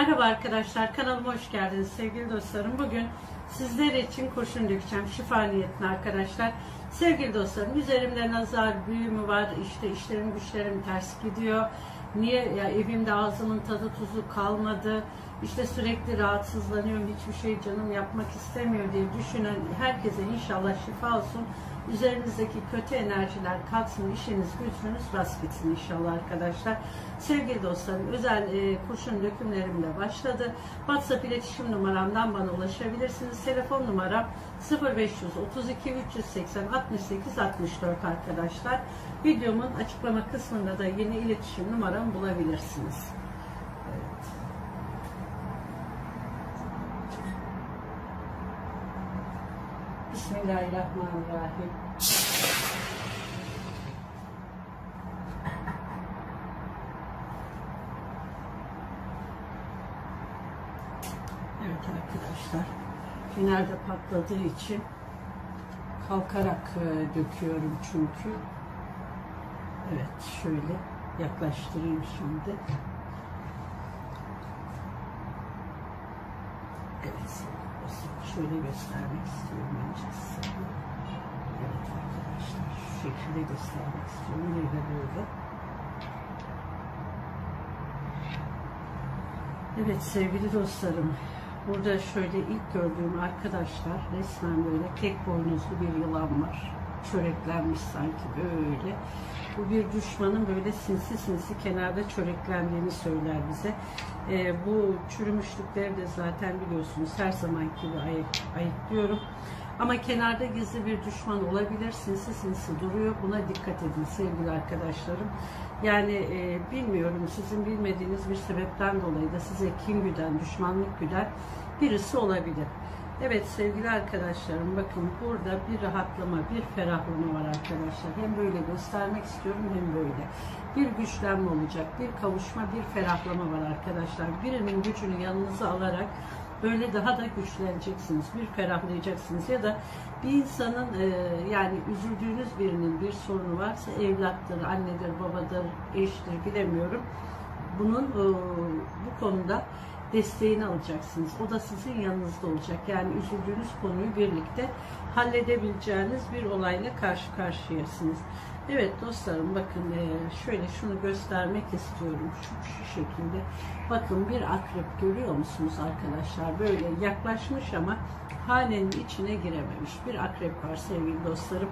Merhaba arkadaşlar, kanalıma hoş geldiniz sevgili dostlarım. Bugün sizler için kurşun dökeceğim şifa niyetine arkadaşlar. Sevgili dostlarım, üzerimde nazar, büyü mü var, işte işlerim güçlerim ters gidiyor. Niye ya evimde ağzımın tadı tuzu kalmadı, işte sürekli rahatsızlanıyorum, hiçbir şey canım yapmak istemiyor diye düşünen herkese inşallah şifa olsun. Üzerinizdeki kötü enerjiler kalksın, işiniz gücünüz rast gitsin inşallah arkadaşlar. Sevgili dostlarım, özel e, kurşun dökümlerim de başladı. WhatsApp iletişim numaramdan bana ulaşabilirsiniz. Telefon numaram 0532 380 68 64 arkadaşlar. Videomun açıklama kısmında da yeni iletişim numaramı bulabilirsiniz. Bismillahirrahmanirrahim. Evet arkadaşlar. Finalde patladığı için kalkarak e, döküyorum çünkü. Evet şöyle yaklaştırayım şimdi. Evet şöyle göstermek istiyorum size. Evet arkadaşlar şu şekilde göstermek istiyorum. Böyle böyle. Evet sevgili dostlarım, burada şöyle ilk gördüğüm arkadaşlar resmen böyle tek boynuzlu bir yılan var. Çöreklenmiş sanki böyle. Bu bir düşmanın böyle sinsi sinsi kenarda çöreklendiğini söyler bize. Ee, bu çürümüşlükleri de zaten biliyorsunuz her zamanki gibi ayık, ayıklıyorum. Ama kenarda gizli bir düşman olabilir. Sinsi sinsi duruyor. Buna dikkat edin sevgili arkadaşlarım. Yani e, bilmiyorum sizin bilmediğiniz bir sebepten dolayı da size kin güden, düşmanlık güden birisi olabilir. Evet sevgili arkadaşlarım bakın burada bir rahatlama, bir ferahlama var arkadaşlar. Hem böyle göstermek istiyorum hem böyle. Bir güçlenme olacak, bir kavuşma, bir ferahlama var arkadaşlar. Birinin gücünü yanınıza alarak böyle daha da güçleneceksiniz, bir ferahlayacaksınız ya da bir insanın e, yani üzüldüğünüz birinin bir sorunu varsa evlattır, annedir, babadır, eştir bilemiyorum. Bunun e, bu konuda desteğini alacaksınız. O da sizin yanınızda olacak. Yani üzüldüğünüz konuyu birlikte halledebileceğiniz bir olayla karşı karşıyasınız. Evet dostlarım bakın e, şöyle şunu göstermek istiyorum şu, şu şekilde. Bakın bir akrep görüyor musunuz arkadaşlar? Böyle yaklaşmış ama hanenin içine girememiş bir akrep var sevgili dostlarım.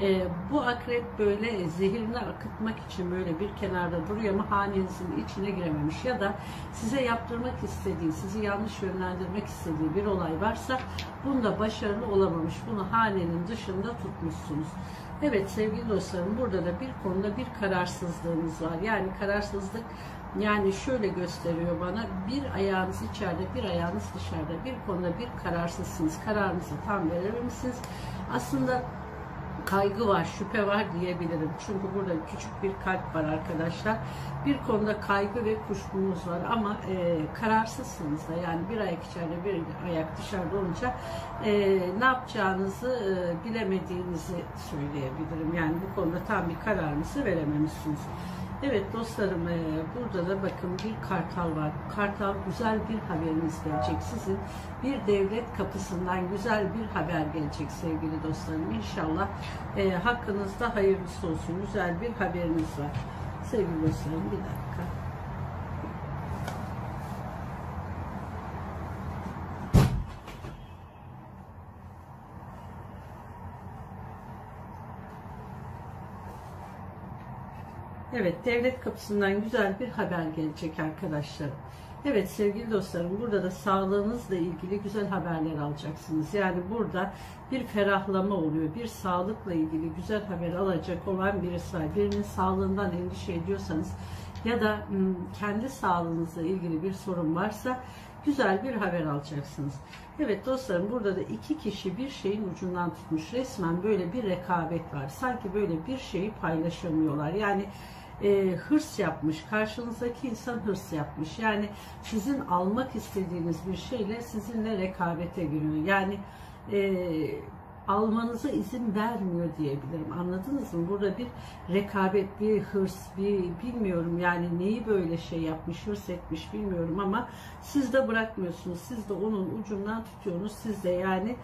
E, bu akrep böyle zehirini akıtmak için böyle bir kenarda duruyor ama hanenizin içine girememiş ya da size yaptırmak istediği, sizi yanlış yönlendirmek istediği bir olay varsa bunda başarılı olamamış. Bunu hanenin dışında tutmuşsunuz. Evet sevgili dostlarım burada da bir konuda bir kararsızlığınız var. Yani kararsızlık yani şöyle gösteriyor bana bir ayağınız içeride bir ayağınız dışarıda bir konuda bir kararsızsınız. Kararınızı tam verememişsiniz. Aslında kaygı var, şüphe var diyebilirim. Çünkü burada küçük bir kalp var arkadaşlar. Bir konuda kaygı ve kuşkunuz var ama e, kararsızsınız da yani bir ayak içeride bir ayak dışarıda olunca e, ne yapacağınızı e, bilemediğinizi söyleyebilirim. Yani bu konuda tam bir kararınızı verememişsiniz. Evet dostlarım e, burada da bakın bir kartal var. Kartal güzel bir haberiniz gelecek sizin. Bir devlet kapısından güzel bir haber gelecek sevgili dostlarım. İnşallah e, hakkınızda hayırlısı olsun. Güzel bir haberiniz var. Sevgili dostlarım bir dakika. Evet, devlet kapısından güzel bir haber gelecek arkadaşlarım. Evet sevgili dostlarım, burada da sağlığınızla ilgili güzel haberler alacaksınız. Yani burada bir ferahlama oluyor, bir sağlıkla ilgili güzel haber alacak olan birisi var. Birinin sağlığından endişe ediyorsanız ya da kendi sağlığınızla ilgili bir sorun varsa güzel bir haber alacaksınız. Evet dostlarım burada da iki kişi bir şeyin ucundan tutmuş. Resmen böyle bir rekabet var. Sanki böyle bir şeyi paylaşamıyorlar. Yani e, hırs yapmış. Karşınızdaki insan hırs yapmış. Yani sizin almak istediğiniz bir şeyle sizinle rekabete giriyor. Yani e, almanıza izin vermiyor diyebilirim. Anladınız mı? Burada bir rekabet, bir hırs, bir bilmiyorum yani neyi böyle şey yapmış, hırs etmiş bilmiyorum ama siz de bırakmıyorsunuz. Siz de onun ucundan tutuyorsunuz. Siz de yani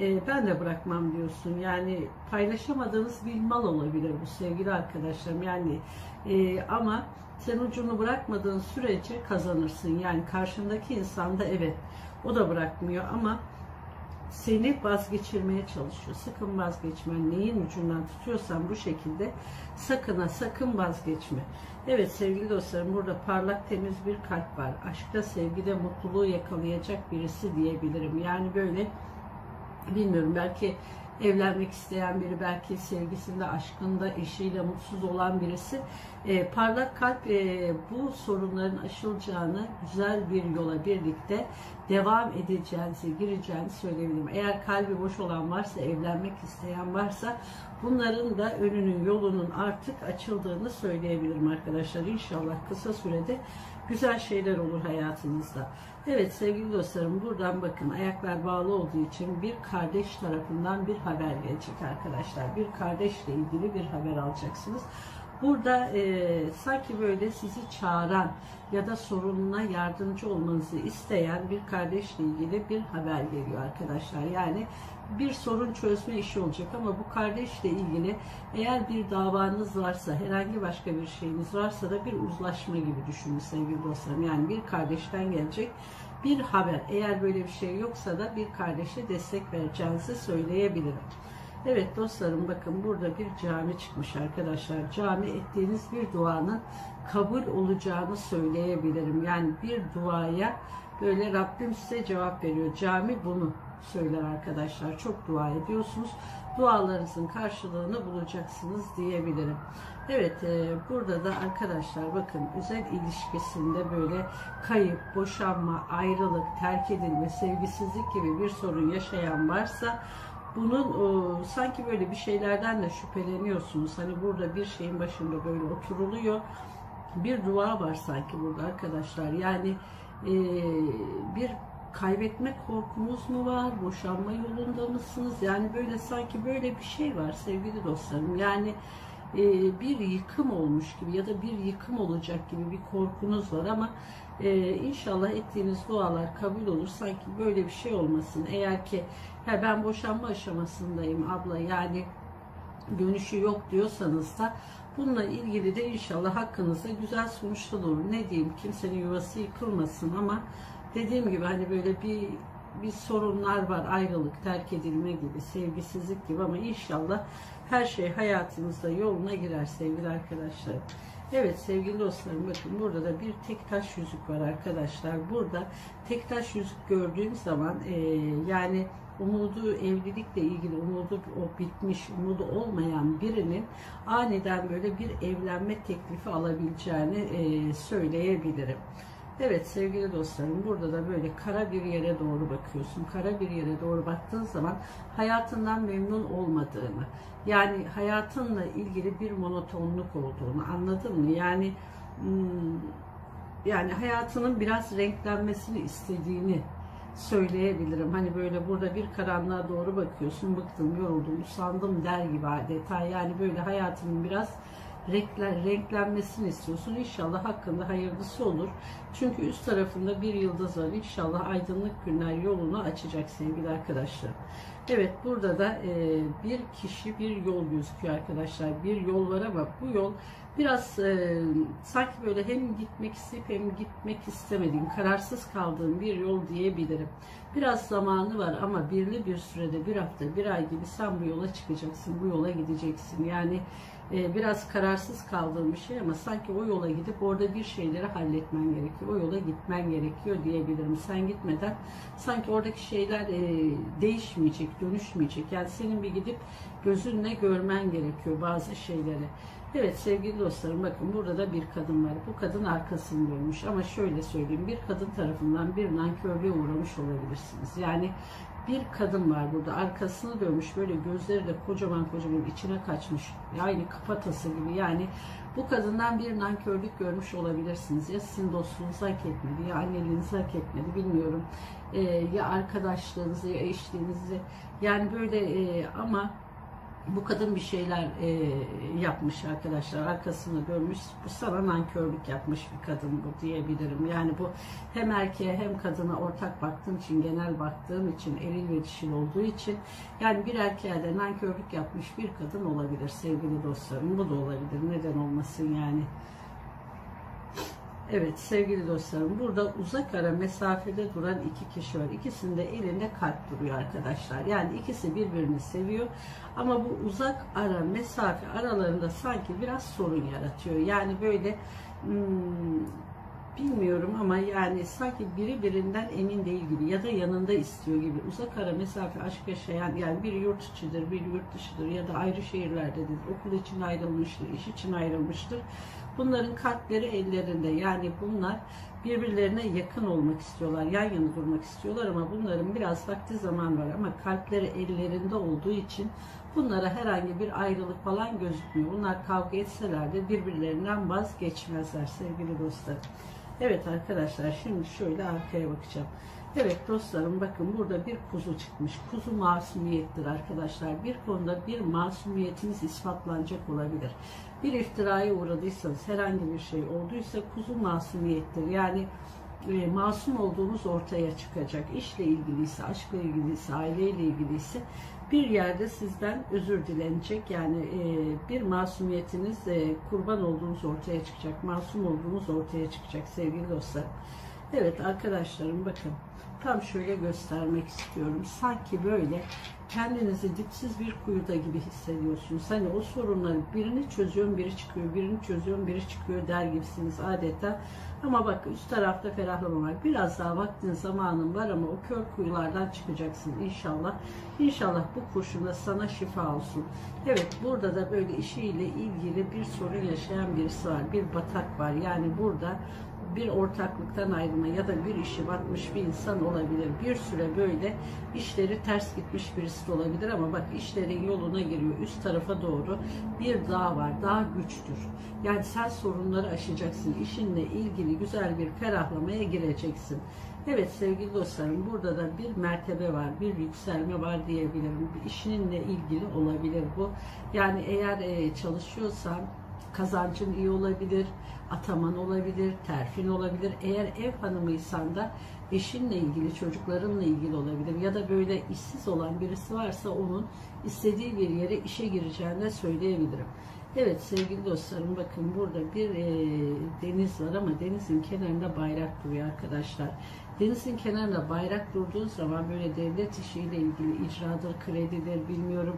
e, ben de bırakmam diyorsun. Yani paylaşamadığınız bir mal olabilir bu sevgili arkadaşlarım. Yani e, ama sen ucunu bırakmadığın sürece kazanırsın. Yani karşındaki insan da evet o da bırakmıyor ama seni vazgeçirmeye çalışıyor. Sakın vazgeçme. Neyin ucundan tutuyorsan bu şekilde sakın ha sakın vazgeçme. Evet sevgili dostlarım burada parlak temiz bir kalp var. Aşkta sevgide mutluluğu yakalayacak birisi diyebilirim. Yani böyle bilmiyorum belki evlenmek isteyen biri, belki sevgisinde, aşkında, eşiyle mutsuz olan birisi. E, parlak kalp e, bu sorunların aşılacağını güzel bir yola birlikte devam edeceğinizi, gireceğini söyleyebilirim. Eğer kalbi boş olan varsa, evlenmek isteyen varsa bunların da önünün, yolunun artık açıldığını söyleyebilirim arkadaşlar. İnşallah kısa sürede güzel şeyler olur hayatınızda. Evet sevgili dostlarım buradan bakın ayaklar bağlı olduğu için bir kardeş tarafından bir haber gelecek arkadaşlar. Bir kardeşle ilgili bir haber alacaksınız. Burada e, sanki böyle sizi çağıran ya da sorununa yardımcı olmanızı isteyen bir kardeşle ilgili bir haber geliyor arkadaşlar. Yani bir sorun çözme işi olacak ama bu kardeşle ilgili eğer bir davanız varsa, herhangi başka bir şeyiniz varsa da bir uzlaşma gibi düşünün sevgili dostlarım. Yani bir kardeşten gelecek bir haber. Eğer böyle bir şey yoksa da bir kardeşe destek vereceğinizi söyleyebilirim. Evet dostlarım bakın burada bir cami çıkmış arkadaşlar. Cami ettiğiniz bir duanın kabul olacağını söyleyebilirim. Yani bir duaya böyle Rabbim size cevap veriyor. Cami bunu söyler arkadaşlar. Çok dua ediyorsunuz. Dualarınızın karşılığını bulacaksınız diyebilirim. Evet e, burada da arkadaşlar bakın özel ilişkisinde böyle kayıp, boşanma, ayrılık, terk edilme, sevgisizlik gibi bir sorun yaşayan varsa bunun o, sanki böyle bir şeylerden de şüpheleniyorsunuz. Hani burada bir şeyin başında böyle oturuluyor. Bir dua var sanki burada arkadaşlar. Yani e, bir kaybetme korkunuz mu var? Boşanma yolunda mısınız? Yani böyle sanki böyle bir şey var sevgili dostlarım. Yani e, bir yıkım olmuş gibi ya da bir yıkım olacak gibi bir korkunuz var ama e, inşallah ettiğiniz dualar kabul olur. Sanki böyle bir şey olmasın. Eğer ki ya ben boşanma aşamasındayım abla yani dönüşü yok diyorsanız da bununla ilgili de inşallah hakkınızda güzel sonuçlar olur. Ne diyeyim kimsenin yuvası yıkılmasın ama dediğim gibi hani böyle bir bir sorunlar var ayrılık, terk edilme gibi, sevgisizlik gibi ama inşallah her şey hayatınızda yoluna girer sevgili arkadaşlar. Evet sevgili dostlarım bakın burada da bir tek taş yüzük var arkadaşlar. Burada tek taş yüzük gördüğüm zaman e, yani umudu evlilikle ilgili umudu o bitmiş, umudu olmayan birinin aniden böyle bir evlenme teklifi alabileceğini e, söyleyebilirim. Evet sevgili dostlarım burada da böyle kara bir yere doğru bakıyorsun. Kara bir yere doğru baktığın zaman hayatından memnun olmadığını, yani hayatınla ilgili bir monotonluk olduğunu anladın mı? Yani hmm, yani hayatının biraz renklenmesini istediğini söyleyebilirim. Hani böyle burada bir karanlığa doğru bakıyorsun, bıktım, yoruldum, usandım der gibi adeta. Yani böyle hayatının biraz renklenmesini istiyorsun. İnşallah hakkında hayırlısı olur. Çünkü üst tarafında bir yıldız var. İnşallah aydınlık günler yolunu açacak sevgili arkadaşlar. Evet burada da e, bir kişi bir yol gözüküyor arkadaşlar. Bir yol var ama bu yol biraz e, sanki böyle hem gitmek isteyip hem gitmek istemediğim, kararsız kaldığım bir yol diyebilirim. Biraz zamanı var ama birli bir sürede bir hafta, bir ay gibi sen bu yola çıkacaksın, bu yola gideceksin. Yani e, biraz kararsız kaldığım bir şey ama sanki o yola gidip orada bir şeyleri halletmen gerekiyor. O yola gitmen gerekiyor diyebilirim. Sen gitmeden sanki oradaki şeyler e, değişmeyecek, dönüşmeyecek. Yani senin bir gidip gözünle görmen gerekiyor bazı şeyleri. Evet sevgili dostlarım bakın burada da bir kadın var. Bu kadın arkasını dönmüş ama şöyle söyleyeyim bir kadın tarafından bir nankörlüğe uğramış olabilirsiniz. Yani bir kadın var burada. Arkasını dönmüş böyle gözleri de kocaman kocaman içine kaçmış. Yani kafatası gibi yani bu kadından bir nankörlük görmüş olabilirsiniz. Ya sizin dostluğunuzu hak etmedi ya anneliğinizi hak etmedi bilmiyorum. Ee, ya arkadaşlığınızı ya eşliğinizi yani böyle e, ama bu kadın bir şeyler e, yapmış arkadaşlar. Arkasını dönmüş. Bu sana nankörlük yapmış bir kadın bu diyebilirim. Yani bu hem erkeğe hem kadına ortak baktığım için, genel baktığım için, eril ve dişil olduğu için yani bir erkeğe de nankörlük yapmış bir kadın olabilir sevgili dostlarım. Bu da olabilir. Neden olmasın yani. Evet sevgili dostlarım burada uzak ara mesafede duran iki kişi var. İkisinde elinde kalp duruyor arkadaşlar. Yani ikisi birbirini seviyor. Ama bu uzak ara mesafe aralarında sanki biraz sorun yaratıyor. Yani böyle hmm, bilmiyorum ama yani sanki biri birinden emin değil gibi ya da yanında istiyor gibi. Uzak ara mesafe aşk yaşayan yani bir yurt içidir, bir yurt dışıdır ya da ayrı şehirlerdedir. Okul için ayrılmıştır, iş için ayrılmıştır. Bunların kalpleri ellerinde. Yani bunlar birbirlerine yakın olmak istiyorlar, yan yana durmak istiyorlar ama bunların biraz vakti zaman var ama kalpleri ellerinde olduğu için bunlara herhangi bir ayrılık falan gözükmüyor. Bunlar kavga etseler de birbirlerinden vazgeçmezler sevgili dostlarım. Evet arkadaşlar şimdi şöyle arkaya bakacağım. Evet dostlarım bakın burada bir kuzu çıkmış. Kuzu masumiyettir arkadaşlar. Bir konuda bir masumiyetiniz ispatlanacak olabilir. Bir iftiraya uğradıysanız herhangi bir şey olduysa kuzu masumiyettir. Yani e, masum olduğunuz ortaya çıkacak. İşle ilgiliyse, aşkla ilgiliyse, aileyle ilgiliyse bir yerde sizden özür dilenecek. Yani e, bir masumiyetiniz e, kurban olduğunuz ortaya çıkacak. Masum olduğunuz ortaya çıkacak sevgili dostlar. Evet arkadaşlarım bakın tam şöyle göstermek istiyorum. Sanki böyle kendinizi dipsiz bir kuyuda gibi hissediyorsunuz. Hani o sorunları birini çözüyorum, biri çıkıyor, birini çözüyorum, biri çıkıyor der gibisiniz adeta. Ama bak üst tarafta ferahlama var. Biraz daha vaktin zamanın var ama o kör kuyulardan çıkacaksın inşallah. İnşallah bu kurşuna sana şifa olsun. Evet burada da böyle işiyle ilgili bir sorun yaşayan birisi var. Bir batak var. Yani burada bir ortaklıktan ayrılma ya da bir işi batmış bir insan olabilir. Bir süre böyle işleri ters gitmiş birisi de olabilir ama bak işlerin yoluna giriyor. Üst tarafa doğru bir dağ var. Dağ güçtür. Yani sen sorunları aşacaksın. İşinle ilgili güzel bir ferahlamaya gireceksin. Evet sevgili dostlarım burada da bir mertebe var, bir yükselme var diyebilirim. İşinle ilgili olabilir bu. Yani eğer e, çalışıyorsan kazancın iyi olabilir, ataman olabilir, terfin olabilir. Eğer ev hanımıysan da eşinle ilgili, çocuklarınla ilgili olabilir. Ya da böyle işsiz olan birisi varsa onun istediği bir yere işe gireceğini söyleyebilirim. Evet sevgili dostlarım bakın burada bir e, deniz var ama denizin kenarında bayrak duruyor arkadaşlar. Denizin kenarında bayrak durduğu zaman böyle devlet işiyle ilgili icradır, kredidir bilmiyorum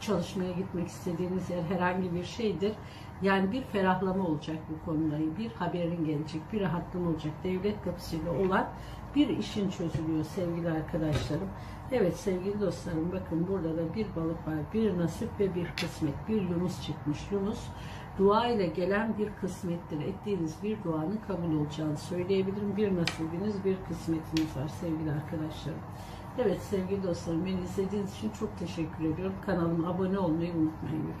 çalışmaya gitmek istediğiniz yer herhangi bir şeydir. Yani bir ferahlama olacak bu konuda. Bir haberin gelecek, bir rahatlama olacak. Devlet kapısıyla olan bir işin çözülüyor sevgili arkadaşlarım. Evet sevgili dostlarım bakın burada da bir balık var. Bir nasip ve bir kısmet. Bir Yunus çıkmış. Yunus dua ile gelen bir kısmettir. Ettiğiniz bir duanın kabul olacağını söyleyebilirim. Bir nasibiniz, bir kısmetiniz var sevgili arkadaşlarım. Evet sevgili dostlarım beni izlediğiniz için çok teşekkür ediyorum. Kanalıma abone olmayı unutmayın.